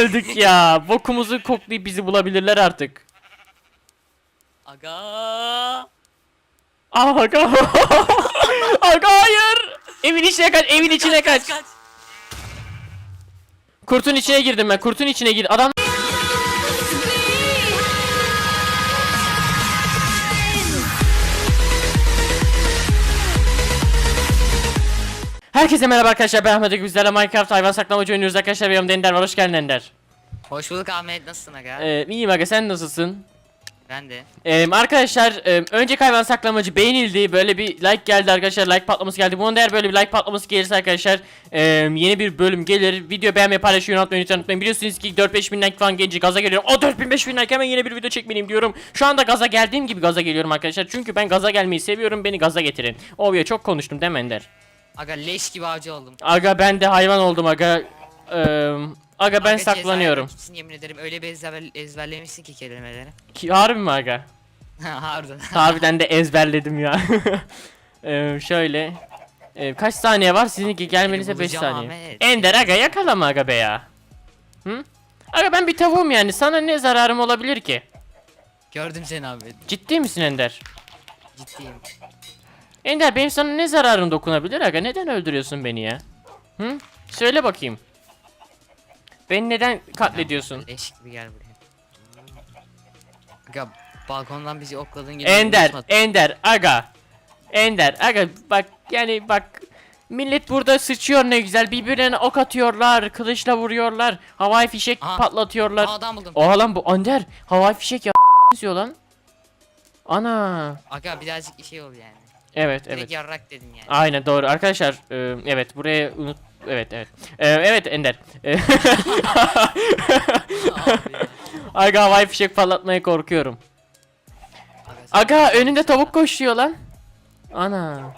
öldük ya? Bokumuzu koklayıp bizi bulabilirler artık. Aga. Ah, Aga. Aga hayır. Evin içine kaç, evin içine kaç. Kurtun içine girdim ben. Kurtun içine gir. Adam Herkese merhaba arkadaşlar ben Ahmet Akif. bizlerle Minecraft hayvan saklamacı oynuyoruz arkadaşlar benim Ender var hoş geldin Ender Hoş bulduk Ahmet nasılsın aga? ee, İyiyim aga sen nasılsın? Ben de. Ee, arkadaşlar e, önceki hayvan saklamacı beğenildi böyle bir like geldi arkadaşlar like patlaması geldi bunun eğer böyle bir like patlaması gelirse arkadaşlar e, yeni bir bölüm gelir video beğenmeyi paylaşmayı unutmayın lütfen unutmayın biliyorsunuz ki 4-5 bin like falan gelince gaza geliyorum o 4 bin 5 bin like hemen yeni bir video çekmeliyim diyorum şu anda gaza geldiğim gibi gaza geliyorum arkadaşlar çünkü ben gaza gelmeyi seviyorum beni gaza getirin o ya çok konuştum değil mi Ender? Aga leş gibi avcı oldum. Aga ben de hayvan oldum aga Ee, aga ben Aga, ceza saklanıyorum kimsin yemin ederim öyle bir ezber, ezberlemişsin ki kelimeleri. Ki, harbi mi aga? Harbiden. Harbiden de ezberledim ya. Ee, şöyle. Ee, kaç saniye var? Sizinki gelmenize 5 bulacağım saniye. Ahmet. Ender aga yakalama aga be ya. Hı? Aga ben bir tavuğum yani. Sana ne zararım olabilir ki? Gördüm seni Ahmet. Ciddi misin Ender? Ciddiyim. Ender benim sana ne zararım dokunabilir aga? Neden öldürüyorsun beni ya? Hı? Söyle bakayım. Beni neden katlediyorsun? Leş gibi gel buraya. Aga balkondan bizi okladın gibi. Ender, unutma. Ender, aga. Ender, aga bak yani bak millet burada sıçıyor ne güzel birbirlerine ok atıyorlar, kılıçla vuruyorlar, havai fişek Aha. patlatıyorlar. Aa, adam buldum. Oha lan bu Ender, havai fişek ya lan. Ana. Aga birazcık şey oldu yani. Evet, Direkt evet. yarrak dedin yani. Aynen doğru arkadaşlar. e, evet buraya unut Evet evet. E, evet Ender. E, Abi ya. aga havai fişek patlatmaya korkuyorum. Aga, sen- Aga önünde tavuk koşuyor lan. Ana. Yok,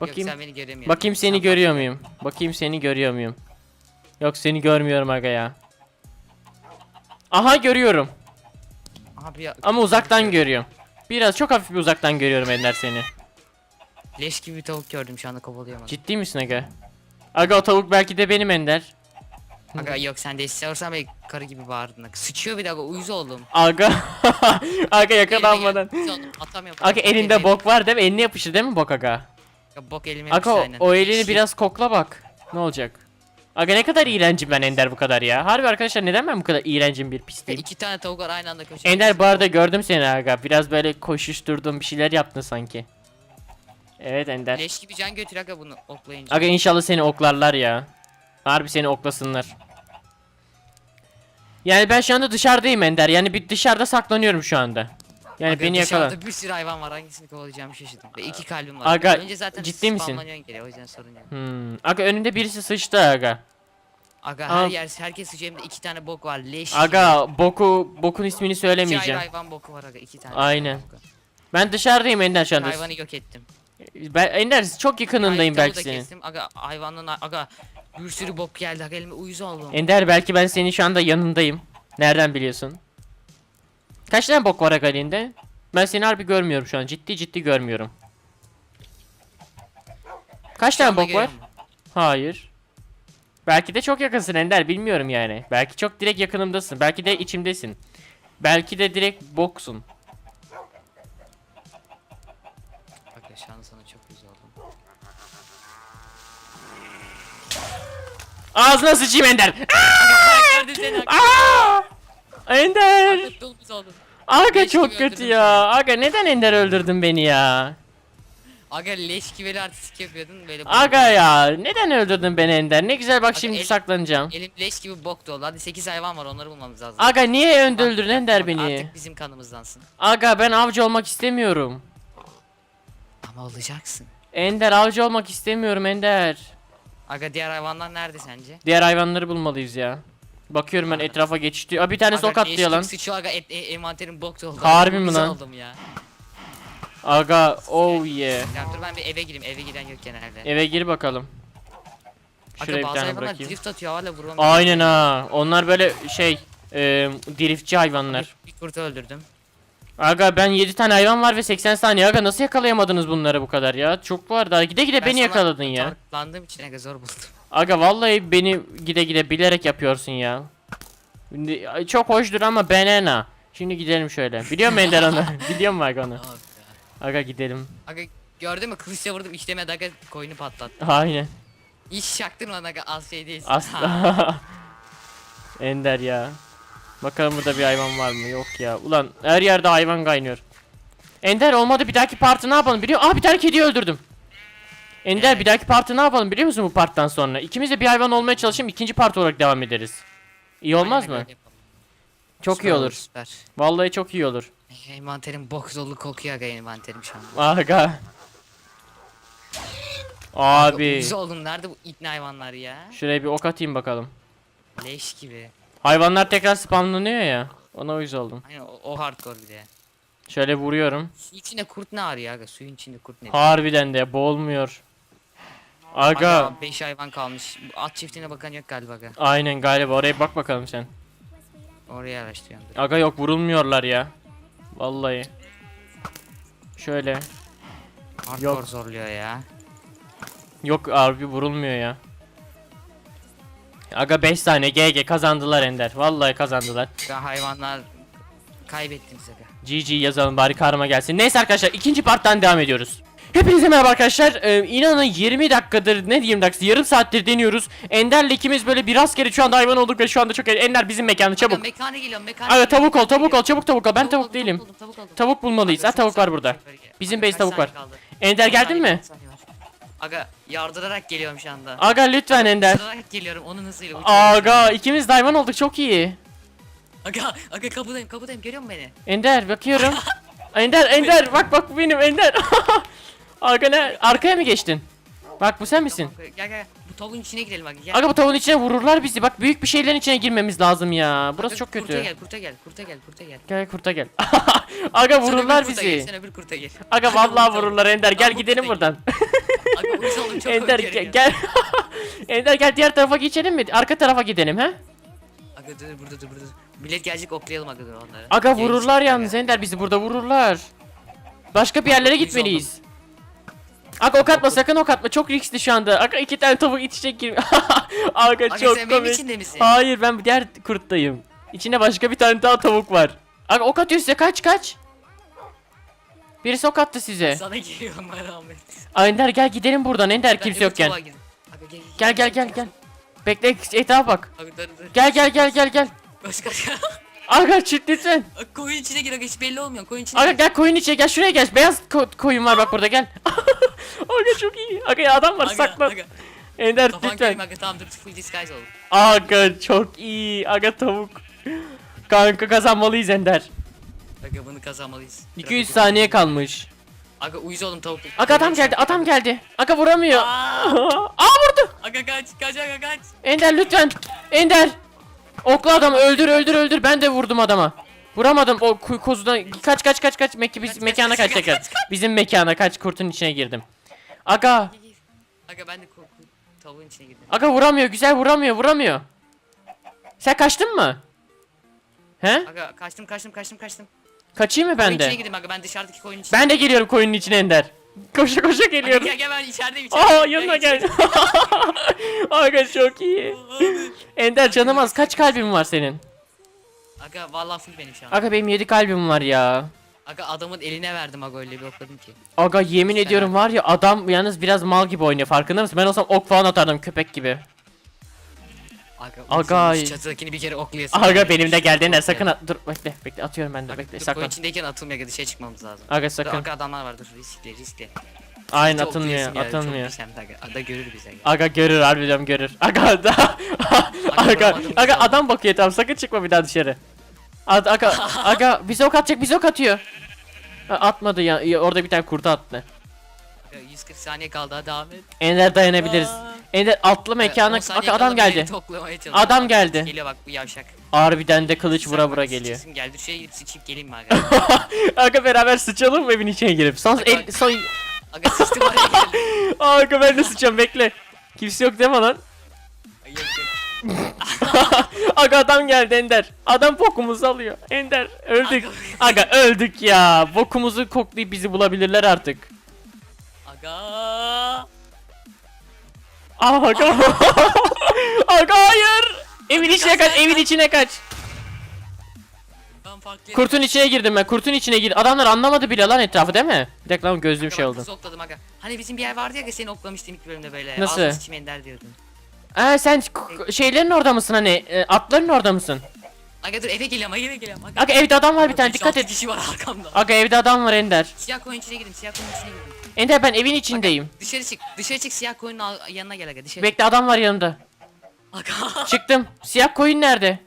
Bakayım. sen beni göremiyorsun. Bakayım seni Sen görüyor muyum? Bakayım seni görüyor muyum? Yok seni görmüyorum aga ya. Aha görüyorum. Abi ya. Ama uzaktan görüyorum. Biraz çok hafif bir uzaktan görüyorum Ender seni. Leş gibi bir tavuk gördüm şu anda onu. Ciddi misin aga? Aga o tavuk belki de benim Ender. Aga yok sen de sorsan belki karı gibi bağırdın. Sıçıyor bir dakika uyuz oldum. Aga. aga yakalanmadan. Aga elinde bok var değil mi? Eline yapışır değil mi bok aga? Ya, bok elime Aga o, elini biraz kokla bak. Ne olacak? Aga ne kadar iğrencim ben Ender bu kadar ya. Harbi arkadaşlar neden ben bu kadar iğrencim bir Ya, pisliğim? İki tane tavuk var aynı anda koşuyor. Ender bu arada gördüm seni aga. Biraz böyle koşuşturdun bir şeyler yaptın sanki. Evet Ender. Leş gibi can götür aga bunu oklayınca. Aga inşallah seni oklarlar ya. Harbi seni oklasınlar. Yani ben şu anda dışarıdayım Ender. Yani bir dışarıda saklanıyorum şu anda. Yani Aga, beni yakala. bir sürü hayvan var hangisini kovalayacağımı şaşırdım. Ve iki kalbim var. Aga, Önce zaten ciddi misin? geliyor o yüzden sorun yok. Hmm. Aga önünde birisi sıçtı aga. Aga Aa. her yer herkes sıçıyor hem de iki tane bok var leş. Aga boku bokun ismini. İki söylemeyeceğim. ayrı hayvan boku var aga iki tane. Aynen. Ben dışarıdayım Ender şu anda. Hayvanı yok ettim. Ben Ender çok yakınındayım belki senin. kestim. Aga hayvanın aga bir sürü bok geldi aga elime uyuz oldum. Ender belki ben senin şu anda yanındayım. Nereden biliyorsun? Kaç tane bok var aga elinde? Ben seni harbi görmüyorum şu an. Ciddi ciddi görmüyorum. Kaç tane bok var? musun? Hayır. Belki de çok yakınsın Ender bilmiyorum yani. Belki çok direkt yakınımdasın. Belki de içimdesin. Belki de direkt boksun. Sana çok uyuz oldum. Ağzına sıçayım Ender. Seni aga. Aa! Ender. Oldum. Aga Leş çok gibi kötü ya. Aga neden Ender öldürdün beni ya? Aga leş gibi artistik yapıyordun böyle. Aga ya neden öldürdün beni Ender? Ne güzel bak Aga, şimdi el- saklanacağım. Elim leş gibi bok dolu. Hadi 8 hayvan var onları bulmamız lazım. Aga niye öldürdün Ender beni? Artık bizim kanımızdansın. Aga ben avcı olmak istemiyorum. Ama olacaksın. Ender avcı olmak istemiyorum Ender. Aga diğer hayvanlar nerede sence? Diğer hayvanları bulmalıyız ya. Bakıyorum ben etrafa geçti. Aa bir Aga, leş atlıyor gibi lan. Sıçıyor aga et, e, envanterim bok dolu. Harbi mi lan? oldum ya. Aga oh yeah. Ya dur ben bir eve gireyim. Eve giden yok genelde. Eve gir bakalım. Aga Şuraya bir bazı tane hayvanlar bırakayım. drift atıyor hala vuramıyor. Aynen ha. Onlar böyle şey e, driftçi hayvanlar. Bir kurtu öldürdüm. Aga ben 7 tane hayvan var ve 80 saniye. Aga nasıl yakalayamadınız bunları bu kadar ya? Çok var daha. Gide gide Ben beni sana yakaladın ya. Tarlandığım için aga zor buldum. Aga vallahi beni gide gide bilerek yapıyorsun ya. Şimdi, ay, Çok hoşdur ama banana. Şimdi gidelim şöyle. Biliyor musun Ender onu? Biliyor musun Aga onu? Abi ya. Aga gidelim. Aga gördün mü kılıçla vurdum işlemedi aga koyunu patlattı. Aynen. Hiç çaktırmadan aga az şey değilsin. Asla. Ender ya. Bakalım burada bir hayvan var mı? Yok ya. Ulan her yerde hayvan kaynıyor. Ender olmadı bir dahaki partı ne yapalım biliyor Aa bir tane kediyi öldürdüm. Ender bir dahaki partı ne yapalım biliyor musun bu parttan sonra? İkimiz de bir hayvan olmaya çalışalım ikinci part olarak devam ederiz. İyi olmaz Aynen mı? öyle yapalım. Çok Süper iyi olur. Süper. Vallahi çok iyi olur. Envanterim bok dolu kokuyor aga envanterim şu an. Aga. Abi. Güzel oğlum nerede bu itne hayvanlar ya? Şuraya bir ok atayım bakalım. Leş gibi. Hayvanlar tekrar spamlanıyor ya. Ona uyuz oldum. Aynen o, o hardcore bir de. Şöyle vuruyorum. Su içinde kurt ne arıyor aga? Suyun içinde kurt ne? Harbiden de boğulmuyor. Aga. 5 hayvan kalmış. At çiftliğine bakan yok galiba aga. Aynen galiba oraya bak bakalım sen. Oraya araştırıyorum. Aga yok vurulmuyorlar ya. Vallahi. Şöyle. Hardcore Yok. zorluyor ya. Yok harbi vurulmuyor ya. Aga 5 tane GG kazandılar Ender. Vallahi kazandılar. Aga hayvanlar kaybettiniz aga. GG yazalım bari karma gelsin. Neyse arkadaşlar ikinci parttan devam ediyoruz. Hepinize merhaba arkadaşlar. Ee, inanın 20 dakikadır ne diyeyim dakikası yarım saattir deniyoruz. Ender'le ikimiz böyle bir rastgele şu anda hayvan olduk ve şu anda çok Ender bizim mekanı Aga çabuk. mekana geliyorum mekana Aga tavuk ol tavuk ol çabuk tavuk ol. Ben Tavuk tavuk oldum, değilim. Tavuk, oldum, tavuk, oldum. Tavuk bulmalıyız. Aga, Ha tavuk var saniye, burada. Bizim Aga, base tavuk var. saniye? Ender geldin saniye, mi? saniye? Aga yardırarak geliyorum şu anda. Aga lütfen Ender. Yardırarak geliyorum onun hızıyla uçuyorum. Aga ikimiz de hayvan olduk çok iyi. Aga aga kapıdayım kapıdayım görüyor musun beni? Ender bakıyorum. Ender Ender bak bak bu benim Ender. Aga ne arkaya mı geçtin? Bak bu sen misin? Tamam, gel gel bu tavuğun içine girelim aga gel. Aga bu tavuğun içine vururlar bizi. Bak büyük bir şeylerin içine girmemiz lazım ya. Burası Aga, çok Kurta kötü. gel kurta gel kurta gel kurta gel. Gel kurta gel. Aga vururlar kurta gel, bizi. Sen öbür kurta gel. Aga vallahi kurta- vururlar Ender. Gel gidelim kurta buradan. Aga uç oğlum çok Ender gel. gel. Ender gel diğer tarafa geçelim mi? Arka tarafa gidelim he? Aga dur burada dur burada. Millet gelecek oklayalım aga dur onları. Aga vururlar yalnız. Ender bizi burada vururlar. Başka bir yerlere gitmeliyiz. Aga ok atma sakın ok atma çok riskli şu anda. Aga iki tane tavuk iç içe gir. Aga Aga çok sen benim komik. içinde misin? Hayır ben diğer kurttayım. İçinde başka bir tane daha tavuk var. Aga ok atıyor size kaç kaç. Birisi ok attı size. Sana geliyorum ben Ahmet. Aa, Ender gel gidelim buradan Ender Ben kimse öbür yokken. girdim. Aga gel Gel gel gel gel. Bekle etrafa bak. Aga dur dur. Gel gel gel gel gel. Koş koş. Aga çift lütfen. Koyun içine gir aga hiç belli olmuyor koyun içine Aga gir. gel koyun içine gel şuraya gel. Beyaz ko- koyun var bak burada gel. Aga çok iyi. Aga ya adam var Aga, saklan. aga. Ender Kafan lütfen. aga tamam dur full disguise ol. Aga çok iyi. Aga tavuk. Kanka kazanmalıyız Ender. Aga bunu kazanmalıyız. 200 saniye kalmış. Aga uyuz oğlum tavuk. Aga adam geldi adam geldi. Aga vuramıyor. Aa! Aa vurdu. Aga kaç kaç aga kaç. Ender lütfen. Ender. Oklu adam öldür öldür öldür. Ben de vurdum adama. Vuramadım o kozudan. Kaç kaç kaç kaç. Mek biz mekana kaç, tekrar. Bizim mekana kaç kurtun içine girdim. Aga. Aga ben de ko- ko- tavuğun içine girdim. Aga vuramıyor. Güzel vuramıyor. Vuramıyor. Sen kaçtın mı? He? Aga kaçtım kaçtım kaçtım kaçtım. Kaçayım mı Koyun ben içine de? girdim aga ben dışarıdaki koyun içine. Ben de geliyorum koyunun içine Ender. Koşa koşa Aga geliyorum. gel gel ben içerideyim içerideyim. Aa yanına gel. Aga çok iyi. Ender canım az. Kaç kalbin var senin? Aga vallahi full benim şu an. Aga benim 7 kalbim var ya. Aga adamın eline verdim aga öyle bir okladım ki. Aga yemin ediyorum var ya adam yalnız biraz mal gibi oynuyor farkında mısın? Ben olsam ok falan atardım köpek gibi. Aga, Aga. şu çatıdakini bir kere oklayasın. Aga benim de geldi Ender sakın at. Dur bekle bekle atıyorum ben de Aga, bekle dur, saklan. koyun içindeyken atılmıyor aga dışarı çıkmamız lazım. Aga Dur, sakın. Aga adamlar var dur riskli riskli. Aynen Çok atılmıyor ya, atılmıyor. Çok pis hem de aga. Ada görür bizi aga. Aga görür harbiden görür. Aga da Aga Aga adam bakıyor tamam sakın çıkma bir daha dışarı. Ad, aga aga bize ok atacak bize ok atıyor. Atmadı ya, orada bir tane kurtu attı. Aga, 140 saniye kaldı hadi Ahmet. Ender dayanabiliriz. Aa. Ender atlı mekana on saniye aga adam kala beni geldi. toklamaya çalışıyor. Adam geldi. Geliyor bak bu yavşak. Harbiden de kılıç vura Sen vura bak, geliyor. sıçrasın Gel dur şuraya gidip sıçıp geleyim mi aga? Aga beraber sıçalım mı evin içine girip? Son Aga- el, son Aga sıçtım oraya geldim. Aga ben de sıçacağım bekle. Kimse yok deme lan. Ay, Yok yok. Aga adam geldi Ender. Adam bokumuzu alıyor. Ender öldük. Aga öldük ya. Bokumuzu koklayıp bizi bulabilirler artık. Aga. Aa, aga. aga hayır. Evin içine kaç, evin içine kaç. farklı Kurtun içine girdim ben. Kurtun içine girdim. Adamlar anlamadı bile lan etrafı değil mi? Bir dakika lan gözlüğüm şey oldu. okladım aga. Hani bizim bir yer vardı ya seni oklamıştım ilk bölümde böyle. Nasıl? Ağzını sıçayım ender diyordun. Aa sen k- şeylerin orada mısın hani? E, atların orada mısın? Aga dur eve geliyorum aga eve geliyorum aga. Aga evde adam var bir tane dikkat et. kişi var arkamda. Aga evde adam var Ender. Siyah koyun içine girdim siyah koyun içine girdim. Ender ben evin içindeyim. Dışarı çık dışarı çık siyah koyunun al- yanına gel aga dışarı. Bekle adam var yanımda. Aga. Çıktım. Siyah koyun nerede?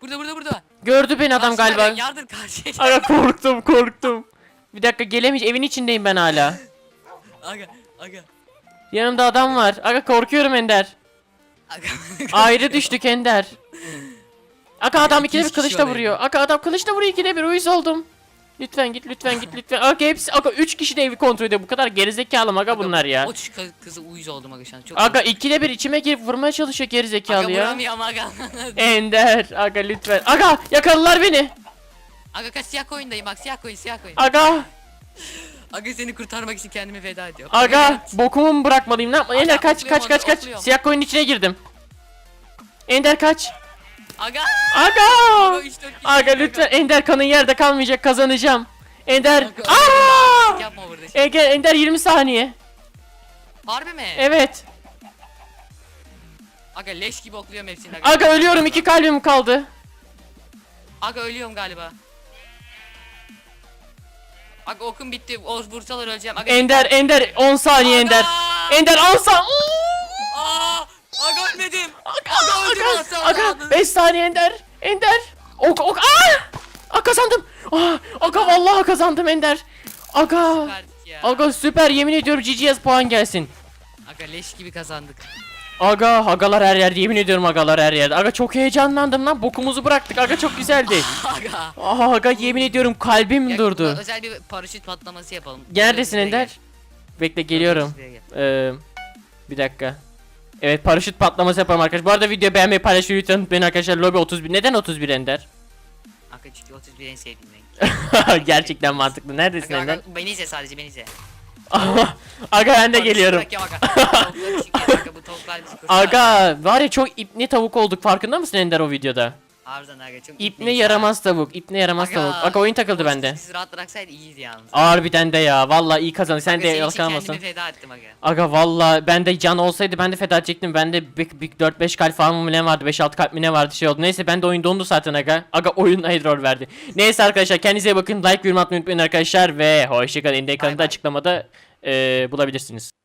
burada burada burada. Gördü beni adam Karşıda galiba. Yardır karşıya. Aga korktum korktum. Bir dakika gelemiş evin içindeyim ben hala. Aga aga. Yanımda adam var. Aga korkuyorum Ender. Aga. Ayrı düştük Ender. Aga adam ikide bir kişi kılıçla var vuruyor. Aga adam kılıçla vuruyor ikide bir uyuz oldum. Lütfen git lütfen git lütfen. Aga hepsi aga 3 kişi de evi kontrol ediyor. Bu kadar gerizekalı aga bunlar ya. O kız- kızı uyuz oldum aga şu an. Çok Aga ikide bir içime girip vurmaya çalışıyor Aga gerizekalı ya. vuramıyorum aga. Ender aga lütfen. Aga yakaladılar beni. aga kaç siyah koyundayım bak siyah koyun siyah koyun. Aga Aga seni kurtarmak için kendimi feda ediyorum. aga bokumu mu bırakmalıyım ne yapma? Ender kaç okluyorum kaç kaç kaç. okluyorum. Siyah koyunun içine girdim. Ender kaç. Aga. Aga. Aga, üç, dört kişi Aga var, lütfen Ender kanın yerde kalmayacak kazanacağım. Ender. Aga, Aa! Yapma burada. Ege Ender 20 saniye. Harbi mi? Evet. Aga leş gibi okluyorum hepsini. Aga, Aga ölüyorum iki kalbim kaldı. Aga ölüyorum galiba. Aga okum bitti. O vursalar öleceğim. Aga, Ender Ender 10 saniye! Ender. Ender 10 saniye. Aa! Aga ölmedim. Aga öldüm aga, aslan aga kaldı. 5 saniye Ender. Ender. Ok ok. Aa! Aa kazandım. Aa, aga vallahi kazandım Ender. Aga. Aga süper yemin ediyorum GGS puan gelsin. Aga leş gibi kazandık. Aga agalar her yerde yemin ediyorum agalar her yerde. Aga çok heyecanlandım lan bokumuzu bıraktık. Aga çok güzeldi. Aga. Aga yemin ediyorum kalbim Ya, durdu. Özel bir paraşüt patlaması yapalım. Neredesin Ender? gel. Bekle geliyorum. Gel. Ee, bir dakika. Evet paraşüt patlaması yapalım arkadaşlar. Bu arada video beğenmeyi paylaşmayı lütfen unutmayın arkadaşlar. Lobby 31. Neden 31 Ender? Aga çünkü 31 en sevdiğim renk. Gerçekten mantıklı. Neredesin Ender? beni izle sadece beni izle. aga ben de geliyorum. Aga. Var ya çok ipne tavuk olduk farkında mısın Ender o videoda? Harbiden aga çok İpne ipneyiz yaramaz tavuk. İpne yaramaz Aga, tavuk. Aga oyun takıldı bende. Sizi rahat bıraksaydı iyiydi yalnız. Harbiden de ya. Vallahi iyi kazandı. Sen de senin için kendimi feda ettim aga. Aga valla ben de can olsaydı ben de feda edecektim. Ben de bir, bir 4-5 kalp falan mı ne vardı 5-6 kalp mi ne vardı şey oldu. Neyse ben de oyun dondu zaten aga. Aga oyun error verdi. Neyse arkadaşlar kendinize iyi bakın. Like yorum atmayı unutmayın arkadaşlar. Ve hoşçakalın. Kanalında bay. açıklamada eee, bulabilirsiniz.